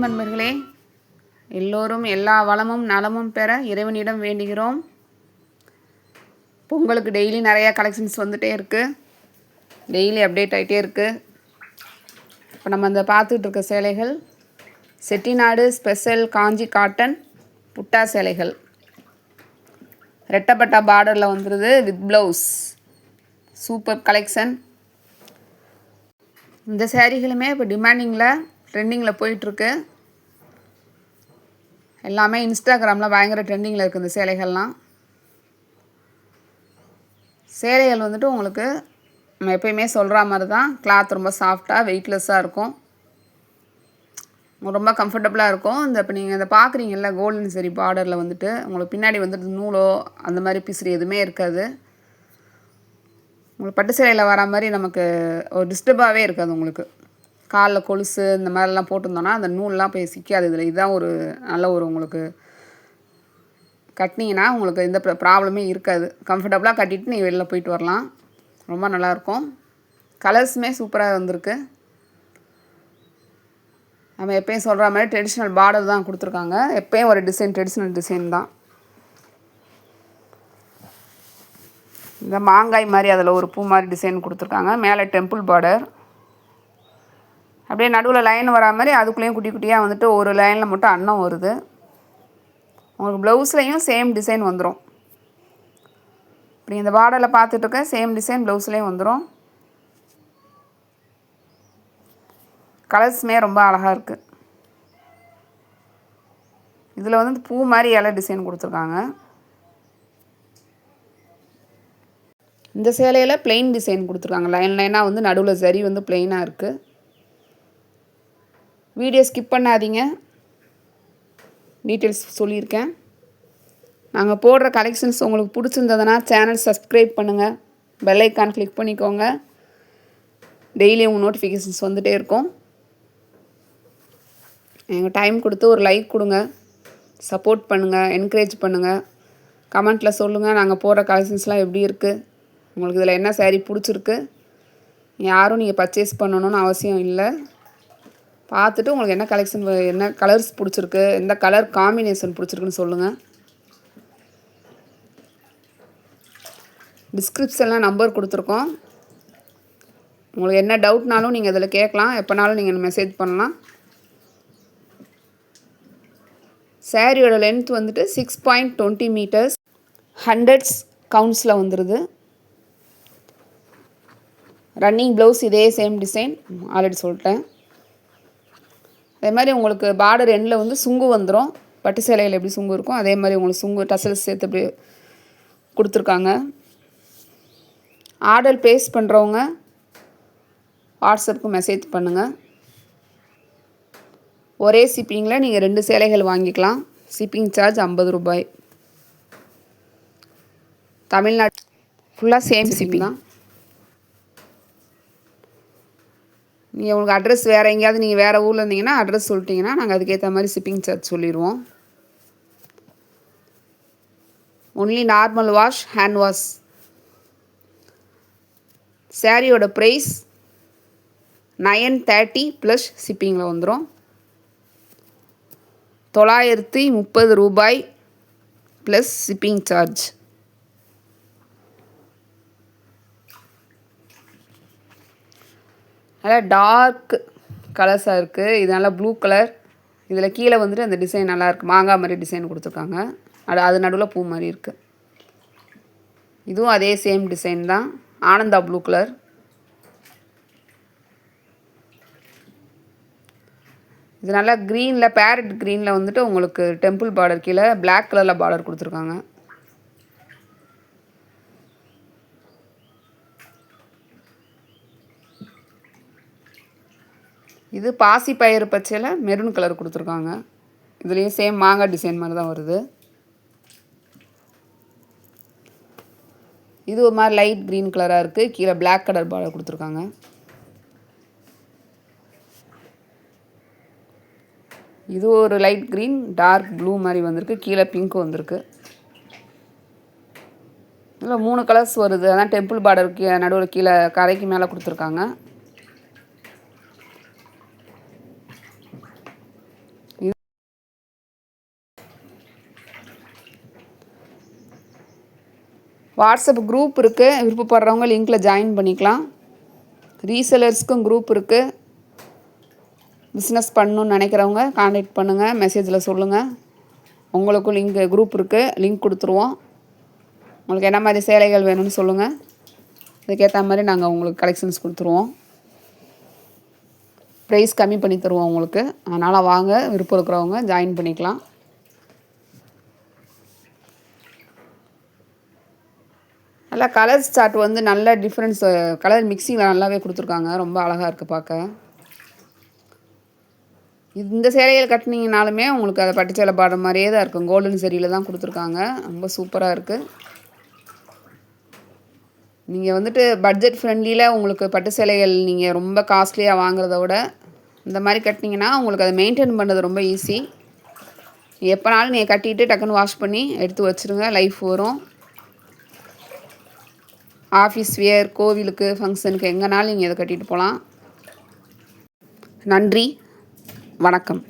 வணக்கம் நண்பர்களே எல்லோரும் எல்லா வளமும் நலமும் பெற இறைவனிடம் வேண்டுகிறோம். பொங்கலுக்கு டெய்லி நிறையா கலெக்ஷன்ஸ் வந்துகிட்டே இருக்குது டெய்லி அப்டேட் ஆகிட்டே இருக்குது இப்போ நம்ம அந்த பார்த்துட்டு இருக்க சேலைகள் செட்டிநாடு ஸ்பெஷல் காஞ்சி காட்டன் புட்டா சேலைகள். ரெட்டப்பட்டா பார்டரில் வந்துடுது வித் ப்ளவுஸ் சூப்பர் கலெக்ஷன் இந்த சேரீகளுமே இப்போ டிமாண்டிங்கில் ட்ரெண்டிங்கில் போயிட்டுருக்கு. எல்லாமே இன்ஸ்டாகிராமில் பயங்கர ட்ரெண்டிங்கில் இருக்குது இந்த சேலைகள்லாம். சேலைகள் வந்துட்டு உங்களுக்கு நம்ம எப்பயுமே சொல்கிற மாதிரி தான் கிளாத் ரொம்ப சாஃப்டாக வெயிட்லெஸ்ஸாக இருக்கும். ரொம்ப கம்ஃபர்டபுளாக இருக்கும். இந்த இப்போ நீங்கள் இந்த பார்க்குறீங்கல்ல கோல்டன் சரி பார்டரில் வந்துட்டு உங்களுக்கு பின்னாடி வந்துட்டு நூலோ அந்த மாதிரி பிசிறி எதுவுமே இருக்காது. உங்களுக்கு பட்டு சேலையில் வர மாதிரி நமக்கு ஒரு டிஸ்டர்பாகவே இருக்காது உங்களுக்கு. காலில் கொலுசு இந்த மாதிரிலாம் போட்டிருந்தோன்னா அந்த நூல்லாம் போய் சிக்காது இதில் இதுதான் ஒரு நல்ல ஒரு உங்களுக்கு கட்டினீங்கன்னா உங்களுக்கு எந்த ப்ராப்ளமே இருக்காது. கம்ஃபர்டபுளாக கட்டிட்டு நீ வெளில போயிட்டு வரலாம். ரொம்ப நல்லாயிருக்கும். கலர்ஸுமே சூப்பராக வந்திருக்கு. நம்ம எப்பயும் சொல்கிற மாதிரி ட்ரெடிஷ்னல் பார்டர் தான் கொடுத்துருக்காங்க. எப்பயும் ஒரு டிசைன் ட்ரெடிஷ்னல் டிசைன் தான். இந்த மாங்காய் மாதிரி அதில் ஒரு பூ மாதிரி டிசைன் கொடுத்துருக்காங்க. மேலே டெம்பிள் பார்டர். அப்படியே நடுவில் லைன் வரா மாதிரி அதுக்குள்ளேயும் குட்டி குட்டியாக வந்துட்டு ஒரு லைனில் மட்டும் அன்னம் வருது. உங்களுக்கு ப்ளவுஸ்லேயும் சேம் டிசைன் வந்துடும் இப்படி இந்த பார்டரில் பார்த்துட்ருக்க சேம் டிசைன் ப்ளவுஸ்லேயும் வந்துடும் கலர்ஸுமே ரொம்ப அழகாக இருக்குது இதில் வந்து பூ மாதிரி இலை டிசைன் கொடுத்துருக்காங்க. இந்த சேலையில் பிளெயின் டிசைன் கொடுத்துருக்காங்க. லைன் லைனாக வந்து நடுவில் சரி வந்து பிளெயினாக இருக்குது வீடியோ ஸ்கிப் பண்ணாதீங்க. டீட்டெயில்ஸ் சொல்லியிருக்கேன். நாங்கள் போடுற கலெக்ஷன்ஸ் உங்களுக்கு பிடிச்சிருந்ததுன்னா சேனல் சப்ஸ்கிரைப் பண்ணுங்கள் பெல்லைக்கான் கிளிக் பண்ணிக்கோங்க. டெய்லி உங்கள் நோட்டிஃபிகேஷன்ஸ் வந்துகிட்டே இருக்கும். எங்கள் டைம் கொடுத்து ஒரு லைக் கொடுங்க. சப்போர்ட் பண்ணுங்கள் என்கரேஜ் பண்ணுங்கள் கமெண்ட்டில் சொல்லுங்கள் நாங்கள் போடுற கலெக்ஷன்ஸ்லாம் எப்படி இருக்குது உங்களுக்கு இதில் என்ன சேரீ பிடிச்சிருக்கு? யாரும் நீங்கள் பர்ச்சேஸ் பண்ணணும்னு அவசியம் இல்லை. பார்த்துட்டு உங்களுக்கு என்ன கலெக்ஷன் என்ன கலர்ஸ் பிடிச்சிருக்கு எந்த கலர் காம்பினேஷன் பிடிச்சிருக்குன்னு சொல்லுங்கள் டிஸ்கிரிப்ஷனில் நம்பர் கொடுத்துருக்கோம். உங்களுக்கு என்ன டவுட்னாலும் நீங்கள் இதில் கேட்கலாம். எப்போனாலும் நீங்கள் மெசேஜ் பண்ணலாம். சேரீயோட லென்த் வந்துட்டு six point twenty metres hundreds கவுண்ட்ஸில் வந்துடுது ரன்னிங் ப்ளவுஸ் இதே சேம் டிசைன் ஆல்ரெடி சொல்லிட்டேன். அதே மாதிரி உங்களுக்கு பார்டர் எண்டில் வந்து சுங்கு வந்துடும் பட்டு சேலையில் எப்படி சுங்கு இருக்கும் அதே மாதிரி உங்களுக்கு சுங்கு டசல்ஸ் சேர்த்து அப்படி கொடுத்துருக்காங்க. ஆர்டர் ப்ளேஸ் பண்ணுறவங்க வாட்ஸ்அப்புக்கு மெசேஜ் பண்ணுங்கள் ஒரே ஷிப்பிங்கில் நீங்கள் ரெண்டு சேலைகள் வாங்கிக்கலாம். ஷிப்பிங் சார்ஜ் ஐம்பது ரூபாய். தமிழ்நாடு ஃபுல்லாக சேம் ஷிப்பிங் தான். நீங்கள் உங்களுக்கு அட்ரஸ் வேறு எங்கேயாவது நீங்கள் வேறு ஊரில் இருந்தீங்கன்னா அட்ரஸ் சொல்லிட்டீங்கன்னா நாங்கள் அதுக்கேற்ற மாதிரி ஷிப்பிங் சார்ஜ் சொல்லிடுவோம். Only normal wash hand wash சாரியோட ப்ரைஸ் நயன் தேர்ட்டி ப்ளஸ் ஷிப்பிங்கில் வந்துடும் தொள்ளாயிரத்தி முப்பது ரூபாய் ப்ளஸ் ஷிப்பிங் சார்ஜ் நல்லா டார்க் கலர்ஸாக இருக்குது இது நல்லா ப்ளூ கலர் இதில் கீழே வந்துட்டு அந்த டிசைன் நல்லாயிருக்கு மாங்காய் மாதிரி டிசைன் கொடுத்துருக்காங்க. அது அது நடுவில் பூ மாதிரி இருக்குது இதுவும் அதே சேம் டிசைன் தான். ஆனந்தா ப்ளூ கலர் இது நல்லா க்ரீனில் பேரட் க்ரீனில் வந்துட்டு உங்களுக்கு டெம்பிள் பார்டர் கீழே பிளாக் கலரில் பார்டர் கொடுத்துருக்காங்க. இது பாசி பயிறு பச்சையில் மெரூன் கலர் கொடுத்துருக்காங்க. இதுலேயும் சேம் மாங்காய் டிசைன் மாதிரி தான் வருது. இது ஒரு மாதிரி லைட் க்ரீன் கலராக இருக்குது கீழே பிளாக் கலர் பார்டர் கொடுத்துருக்காங்க. இது ஒரு லைட் க்ரீன் டார்க் ப்ளூ மாதிரி வந்திருக்கு. கீழே பிங்க் வந்திருக்கு. இதில் மூணு கலர்ஸ் வருது. அதான் டெம்பிள் பார்டருக்கு நடுவில் கீழே கரைக்கு மேலே கொடுத்துருக்காங்க. வாட்ஸ்அப் குரூப் இருக்குது விருப்பப்படுறவங்க லிங்க்கில் ஜாயின் பண்ணிக்கலாம். ரீசெலர்ஸ்க்கும் குரூப் இருக்குது பிஸ்னஸ் பண்ணணுன்னு நினைக்கிறவங்க காண்டாக்ட் பண்ணுங்கள் மெசேஜில் சொல்லுங்கள் உங்களுக்கும் லிங்க் குரூப் இருக்குது லிங்க் கொடுத்துருவோம். உங்களுக்கு என்ன மாதிரி சேலைகள் வேணும்னு சொல்லுங்கள் அதுக்கேற்ற மாதிரி நாங்கள் உங்களுக்கு கலெக்ஷன்ஸ் கொடுத்துருவோம். ப்ரைஸ் கம்மி பண்ணி தருவோம் உங்களுக்கு. அதனால் வாங்க. விருப்பம் இருக்கிறவங்க ஜாயின் பண்ணிக்கலாம். நல்லா கலர் சார்ட் வந்து நல்ல டிஃப்ரென்ஸ் கலர் மிக்சிங்கில் நல்லாவே கொடுத்துருக்காங்க. ரொம்ப அழகாக இருக்குது பார்க்க இந்த சேலைகள் கட்டினீங்கனாலுமே உங்களுக்கு அதை பட்டு சேலை பாடுற மாதிரியே தான் இருக்கும். கோல்டன் சரியில் தான் கொடுத்துருக்காங்க. ரொம்ப சூப்பராக இருக்குது நீங்கள் வந்துட்டு பட்ஜெட் ஃப்ரெண்ட்லியில் உங்களுக்கு பட்டு சேலைகள் நீங்கள் ரொம்ப காஸ்ட்லியாக வாங்குறத விட இந்த மாதிரி கட்டினீங்கன்னா உங்களுக்கு அதை மெயின்டைன் பண்ணுறது ரொம்ப ஈஸி எப்போனாலும் நீங்கள் கட்டிட்டு டக்குன்னு வாஷ் பண்ணி எடுத்து வச்சுருங்க. லைஃப் வரும். ஆஃபீஸ் வியர் கோவிலுக்கு ஃபங்க்ஷனுக்கு எங்கேனாலும் நீங்கள் இதை கட்டிகிட்டு போகலாம் நன்றி. வணக்கம்.